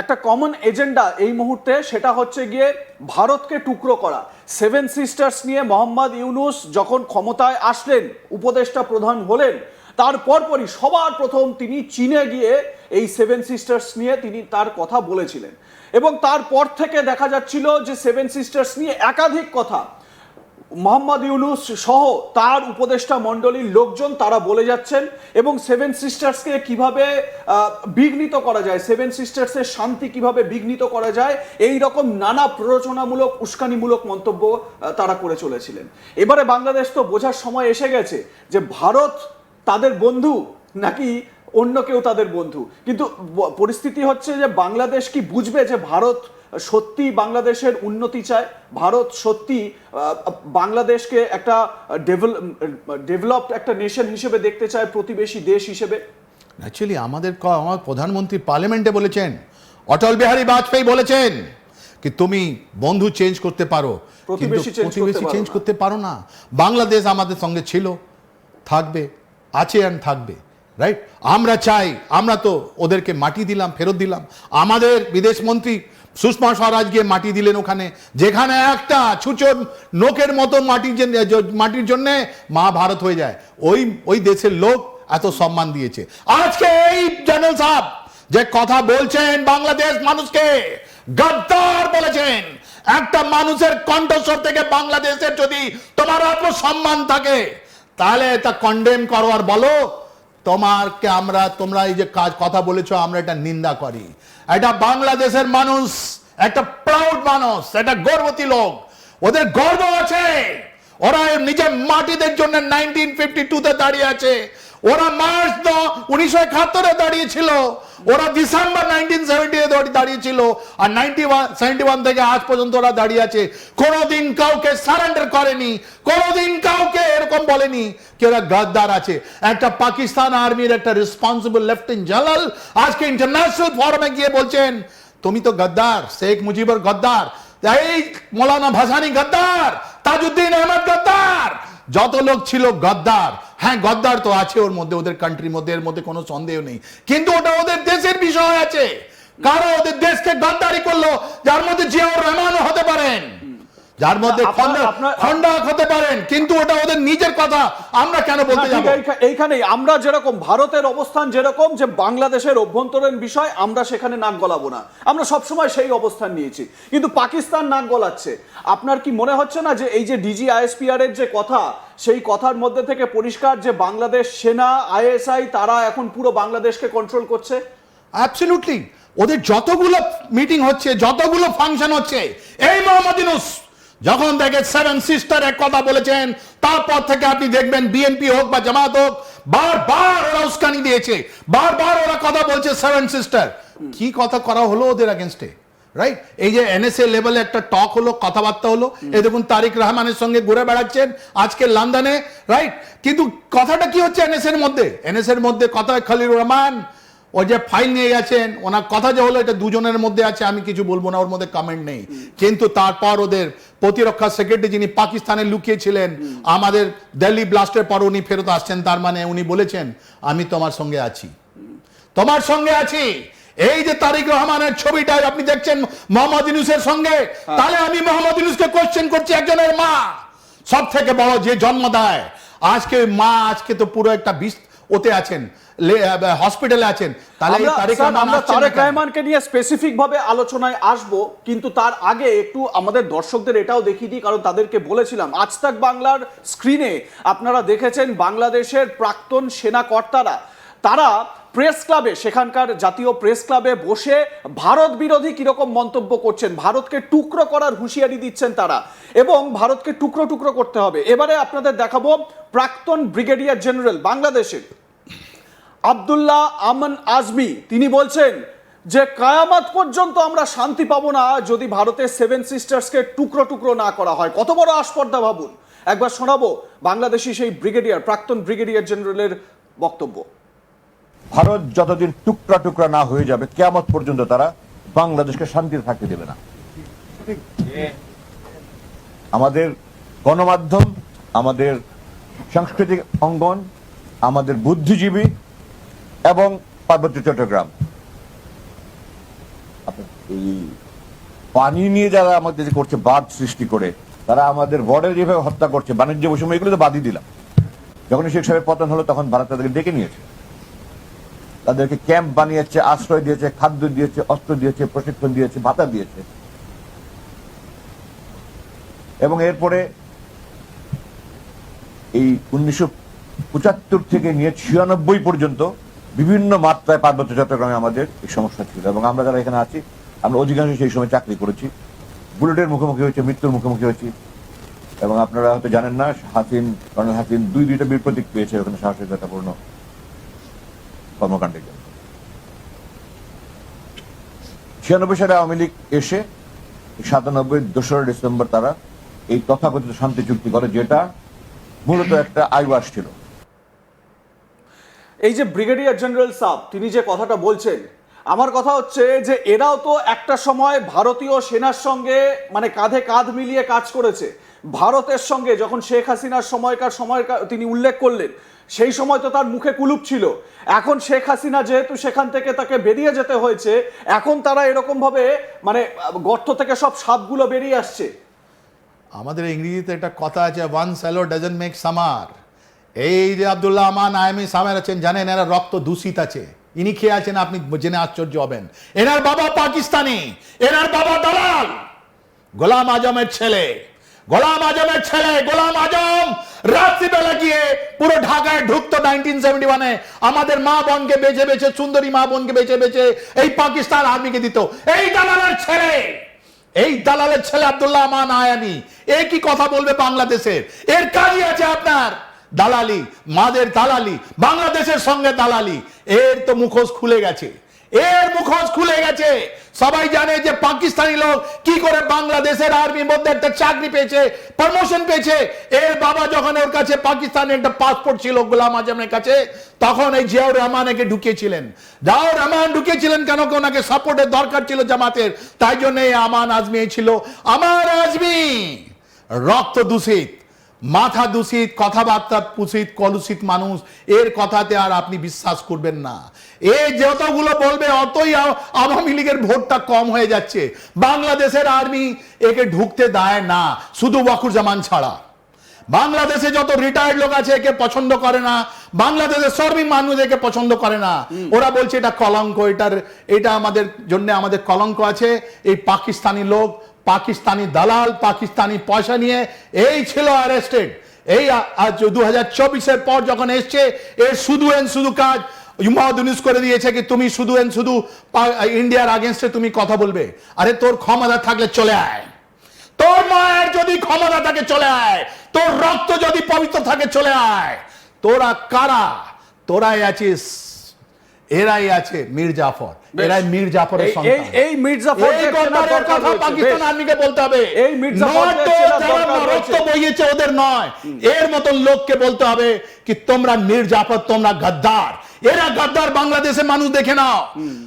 একটা common agenda এই মুহূর্তে সেটা হচ্ছে গিয়ে ভারতকে টুকরো করা। সেভেন সিস্টার্স নিয়ে মোহাম্মদ ইউনুস যখন ক্ষমতায় আসলেন, উপদেষ্টা প্রধান হলেন, তার পরপরই সবার প্রথম তিনি চীনে গিয়ে এই সেভেন সিস্টার্স নিয়ে তিনি তার কথা বলেছিলেন। এবং তারপর থেকে দেখা যাচ্ছিল যে সেভেন সিস্টার্স নিয়ে একাধিক কথা মোহাম্মদ ইউনুস সহ তার উপদেষ্টা মণ্ডলীর লোকজন তারা বলে যাচ্ছেন এবং সেভেন সিস্টার্সকে কীভাবে বিঘ্নিত করা যায় সেভেন সিস্টার্সের শান্তি কীভাবে বিঘ্নিত করা যায়, এই রকম নানা প্ররোচনামূলক, উস্কানিমূলক মন্তব্য তারা করে চলেছিলেন। এবারে বাংলাদেশ তো বোঝার সময় এসে গেছে যে ভারত তাদের বন্ধু নাকি অন্য কেউ তাদের বন্ধু। কিন্তু পরিস্থিতি হচ্ছে যে বাংলাদেশ কি বুঝবে যে ভারত সত্যি বাংলাদেশের উন্নতি চায়? ভারত সত্যি বাংলাদেশকে একটা ডেভেলপড একটা নেশন হিসেবে দেখতে চায় প্রতিবেশী দেশ হিসেবে? অ্যাকচুয়ালি আমাদের আমার প্রধানমন্ত্রী পার্লামেন্টে বলেছেন অটল বিহারী বাজপেয়ী বলেছেন কি তুমি বন্ধু চেঞ্জ করতে পারো প্রতিবেশী চেঞ্জ করতে পারো না। বাংলাদেশ আমাদের সঙ্গে ছিল থাকবে আছে আর থাকবে। রাইট আমরা চাই, আমরা তো ওদেরকে মাটি দিলাম, ফেরত দিলাম। আমাদের বিদেশ মন্ত্রী সুষমা স্বরাজ গিয়ে মাটি দিলেন ওখানে। যেখানে একটা ছুচো নোকের মতো মাটির মাটির জন্য মা ভারত হয়ে যায়। ওই ওই দেশের লোক এত সম্মান দিয়েছে। আজকে এই জেনারেল সাহেব যে কথা বলছেন, বাংলাদেশ মানুষকে গদ্দার বলেছেন। একটা মানুষের কণ্ঠস্বর থেকে বাংলাদেশের যদি তোমার সম্মান থাকে, তাহলে তা কন্ডেম করো আর বলো তোমারকে আমরা, তোমরা এই যে কাজ, কথা বলেছ, আমরা এটা নিন্দা করি। এটা বাংলাদেশের মানুষ, একটা প্রাউড মানুষ, একটা গর্বতী লোক, ওদের গর্ব আছে। ওরা নিজের মাটিদের জন্য নাইনটিন ফিফটি দাঁড়িয়ে আছে। ওরা মার্চ উনিশশো একাত্তরে দাঁড়িয়েছিল। ওরা ডিসেম্বর নাইনটিন সেভেন্টি দাঁড়িয়েছিল। আর নাইনটি সেভেন্টি ওয়ান থেকে আজ পর্যন্ত ওরা দাঁড়িয়ে আছে। কোনোদিন কাউকে সারেন্ডার করেনি। কোনোদিন কাউকে বলেনি কি ওরা গাদ্দার আছে। একটা পাকিস্তান আর্মির একটা রেসপন্সিবল লেফটেন্যান্ট জেনারেল আজকে ইন্টারন্যাশনাল ফোরামে গিয়ে বলছেন, তুমি তো গদ্দার, শেখ মুজিবুর গদ্দার, এই মৌলানা ভাসানি গদ্দার, তাজউদ্দিন আহমদ গদ্দার। যত লোক ছিল গদ্দার। হ্যাঁ গদ্দার তো আছে ওর মধ্যে, ওদের কান্ট্রির মধ্যে, এর মধ্যে কোনো সন্দেহ নেই। কিন্তু ওটা ওদের দেশের বিষয় আছে। কারও ওদের দেশকে গদ্দারি করল, যার মধ্যে জিয়াউর রহমানও হতে পারেন। যার মধ্যে খন্ডাক হতে পারেন কিন্তু ওটা ওদের নিজের কথা আমরা কেন বলতে ঠিক এইখানেই আমরা যেরকম ভারতের অবস্থান যেরকম যে বাংলাদেশের অভ্যন্তরীণ বিষয় আমরা সেখানে নাক গলাবো না। আমরা সবসময় সেই অবস্থান নিয়েছি। কিন্তু পাকিস্তান নাক গলাচ্ছে। আপনার কি মনে হচ্ছে না যে এই যে ডিজি আইএসপিআর এর যে কথা সেই কথার মধ্যে থেকে পরিষ্কার যে বাংলাদেশ সেনা আইএসআই তারা এখন পুরো বাংলাদেশকে কন্ট্রোল করছে? অ্যাবসলিউটলি ওদের যতগুলো মিটিং হচ্ছে যতগুলো ফাংশন হচ্ছে এই মোহাম্মদ ইউনুস যখন দেখে সেভেন সিস্টার এক কথা বলেছেন তারপর থেকে আপনি দেখবেন বিএনপি হোক বা জামাত হোক বারবার ওরা উস্কানি দিয়েছে। বারবার ওরা কথা বলছে সেভেন সিস্টার কি কথা করা হলো ওদের এগেনস্টে রাইট এই যে এনএসএ লেভেলে একটা টক হলো কথাবার্তা হলো এই দেখুন তারিক রহমানের সঙ্গে ঘুরে বেড়াচ্ছেন আজকে লন্ডনে রাইট কিন্তু কথাটা কি হচ্ছে এনএস এর মধ্যে? এনএস এর মধ্যে কথা খালির রহমান ও যে ফাইল নিয়ে গেছেন ওনার কথা যে হলো এটা দুজনের মধ্যে আছে আমি কিছু বলব না ওর মধ্যে কমেন্ট নেই। কিন্তু তারপর ওদের প্রতিরক্ষা সেক্রেটারি যিনি পাকিস্তানে লুকিয়েছিলেন আমাদের দিল্লি ব্লাস্টের পর উনি ফেরত আসছেন তার মানে উনি বলেছেন আমি তোমার সঙ্গে আছি। তোমার সঙ্গে আছি। এই যে তারিক রহমানের ছবিটা আপনি দেখছেন মোহাম্মদ ইউনুসের সঙ্গে? তাহলে আমি মোহাম্মদ ইউনুসকে কোশ্চেন করছি একজনের মা। সব থেকে বড় যে জন্ম দেয় আজকে মা আজকে তো পুরো একটা বিষ ওতে আছেন হসপিটালে আছেন তাহলে তারিক আমরা তারেক রহমানকে নিয়ে স্পেসিফিক ভাবে আলোচনায় আসব কিন্তু তার আগে একটু আমাদের দর্শকদের এটাও দেখিয়ে দিই কারণ তাদেরকে বলেছিলাম আজ তাক বাংলার স্ক্রিনে আপনারা দেখেছেন বাংলাদেশের প্রাক্তন সেনা কর্তারা তারা প্রেস ক্লাবে, সেখানকার জাতীয় প্রেস ক্লাবে বসে ভারত বিরোধী কীরকম মন্তব্য করছেন, ভারতকে টুকরো করার হুঁশিয়ারি দিচ্ছেন তারা এবং ভারতকে টুকরো টুকরো করতে হবে। এবারে আপনাদের দেখাবো প্রাক্তন ব্রিগেডিয়ার জেনারেল বাংলাদেশের আবদুল্লাহ আমান আজমি। তিনি বলছেন যে, কায়ামাত পর্যন্ত আমরা শান্তি পাবো না যদি ভারতের সেভেন সিস্টার্সকে টুকরো টুকরো না করা হয়। কত বড় আস্পর্ধা ভাবুন। একবার শোনাবো বাংলাদেশি সেই ব্রিগেডিয়ার, প্রাক্তন ব্রিগেডিয়ার জেনারেলের বক্তব্য। ভারত যতদিন টুকরা টুকরা না হয়ে যাবে, কেয়ামত পর্যন্ত তারা বাংলাদেশকে শান্তিতে থাকতে দেবে না। আমাদের গণমাধ্যম, আমাদের সাংস্কৃতিক অঙ্গন, আমাদের বুদ্ধিজীবী এবং পার্বত্য চট্টগ্রাম। এই পানি নিয়ে যারা আমাদের যে করছে বাদ সৃষ্টি করে, তারা আমাদের বর্ডার যেভাবে হত্যা করছে, বাণিজ্য বৈষম্য, এগুলো তো বাদই দিলাম। যখন শেখ সাহেবের পতন হলো, তখন ভারত তাদেরকে ডেকে নিয়েছে। তাদেরকে ক্যাম্প বানিয়েছে, আশ্রয় দিয়েছে, খাদ্য দিয়েছে, অস্ত্র দিয়েছে, প্রশিক্ষণ দিয়েছে, ভাতা দিয়েছে। এবং এরপরে এই উনিশশো পঁচাত্তর থেকে নিয়ে ছিয়ানব্বই পর্যন্ত বিভিন্ন মাত্রায় পার্বত্য চট্টগ্রামে আমাদের এই সমস্যা ছিল। এবং আমরা যারা এখানে আছি, আমরা অধিকাংশ সেই সময় চাকরি করেছি। বুলেটের মুখোমুখি হয়েছে, মৃত্যুর মুখোমুখি হয়েছি। এবং আপনারা হয়তো জানেন না হাসিন কর্নেল হাসিন দুই দুইটা বীর প্রতীক পেয়েছে, ওখানে সাহসিকতাপূর্ণ। কর্মকাণ্ডের জন্য। ছিয়ানব্বই সালে আওয়ামী লীগ এসে সাতানব্বই দোসরা ডিসেম্বর তারা এই তথাকথিত শান্তি চুক্তি করে, যেটা মূলত একটা আইওয়াস ছিল। এই যে ব্রিগেডিয়ার জেনারেল সাব, তিনি যে কথাটা বলছেন, আমার কথা হচ্ছে যে এরাও তো একটা সময় ভারতীয় সেনার সঙ্গে মানে কাঁধে কাঁধ মিলিয়ে কাজ করেছে। ভারতের সঙ্গে যখন শেখ হাসিনার সময়কার সময় তিনি উল্লেখ করলেন, সেই সময় তো তার মুখে কুলুপ ছিল। এখন শেখ হাসিনা যেহেতু সেখান থেকে তাকে বেরিয়ে যেতে হয়েছে, এখন তারা এরকম ভাবে মানে গর্ত থেকে সব সাপগুলো বেরিয়ে আসছে। আমাদের ইংরেজিতে একটা কথা আছে one swallow doesn't make summer এই যে আব্দুল্লাহ আমান আয়ামি সামের আছেন, জানেন, এরা রক্ত দূষিত আছে। ইনি খেয়ে আছেন, আপনি জেনে আশ্চর্য হবেন। এনার বাবা পাকিস্তানি, এনার বাবা দালাল, গোলাম আজমের ছেলে। গোলাম আজমের ছেলে, গোলাম আজম। রাত্রিবেলা গিয়ে পুরো ঢাকায় ঢুকতো নাইনটিন সেভেন্টি ওয়ানে আমাদের মা বোনকে বেছে বেছে, সুন্দরী মা বোনকে বেছে বেছে এই পাকিস্তান আর্মিকে দিত। এই দালালের ছেলে! এই দালালের ছেলে আব্দুল্লাহ আমান আয়ামি। এ কি কথা বলবে বাংলাদেশের? এর কাজই আছে আপনার। দালালি, মাদের দালালি, বাংলাদেশের সঙ্গে দালালি। এর তো মুখোশ খুলে গেছে। এর মুখোশ খুলে গেছে। সবাই জানে যে পাকিস্তানি লোক কি করে বাংলাদেশের আর্মির মধ্যে একটা চাকরি পেয়েছে প্রমোশন পেয়েছে। এর বাবা যখন ওর কাছে পাকিস্তানের একটা পাসপোর্ট ছিল গোলাম আজমের কাছে, তখন এই জিয়াউর রহমানকে ঢুকিয়েছিলেন। জিয়াউর রহমান ঢুকিয়েছিলেন কেন? কি ওনাকে সাপোর্টের দরকার ছিল জামাতের। তাই জন্য আমান আজমি ছিল। আমার আজমি, রক্ত দূষিত। মাথা দূষিত কথাবার্তা পুষিত কলুষিত মানুষ এর কথাতে আর আপনি বিশ্বাস করবেন না। এ যতগুলো বলবে অতই আওয়ামী লীগের ভোটটা কম হয়ে যাচ্ছে। বাংলাদেশের আর্মি একে ঢুকতে দেয় না শুধু ওয়াকুরজামান ছাড়া। বাংলাদেশে যত রিটায়ার্ড লোক আছে একে পছন্দ করে না। বাংলাদেশের শ্রমিক মানুষ একে পছন্দ করে না। ওরা বলছে এটা কলঙ্ক এটার এটা আমাদের জন্য আমাদের কলঙ্ক আছে। এই পাকিস্তানি লোক পাকিস্তানি দালাল, পাকিস্তানি পয়সা নিয়ে এই ছিল অ্যারেস্টেড এই আজ দু হাজার পর যখন এসছে এর শুধু এন শুধু কাজ। করে দিয়েছে কি, তুমি শুধু এন শুধু ইন্ডিয়ার আগেনস্টে তুমি কথা বলবে। আরে তোর ক্ষমতা থাকলে চলে আয়। তোর মায়ের যদি ক্ষমতা থাকে চলে আয়। তোর রক্ত যদি পবিত্র থাকে চলে আয়। তোরা কারা? তোরাই আছিস। এরাই আছে মীর জাফর। এরাই মীর জাফরের সন্তান। এই- মীর জাফর এই গন্ডারের কথা পাকিস্তান আর্মিকে বলতে হবে। এই মীর যারা রক্ত বইয়েছে ওদের নয়। এর মতন লোককে বলতে হবে কি তোমরা মীর জাফর তোমরা গাদ্দার। এরা গাদ্দার বাংলাদেশে মানুষ দেখে নাও।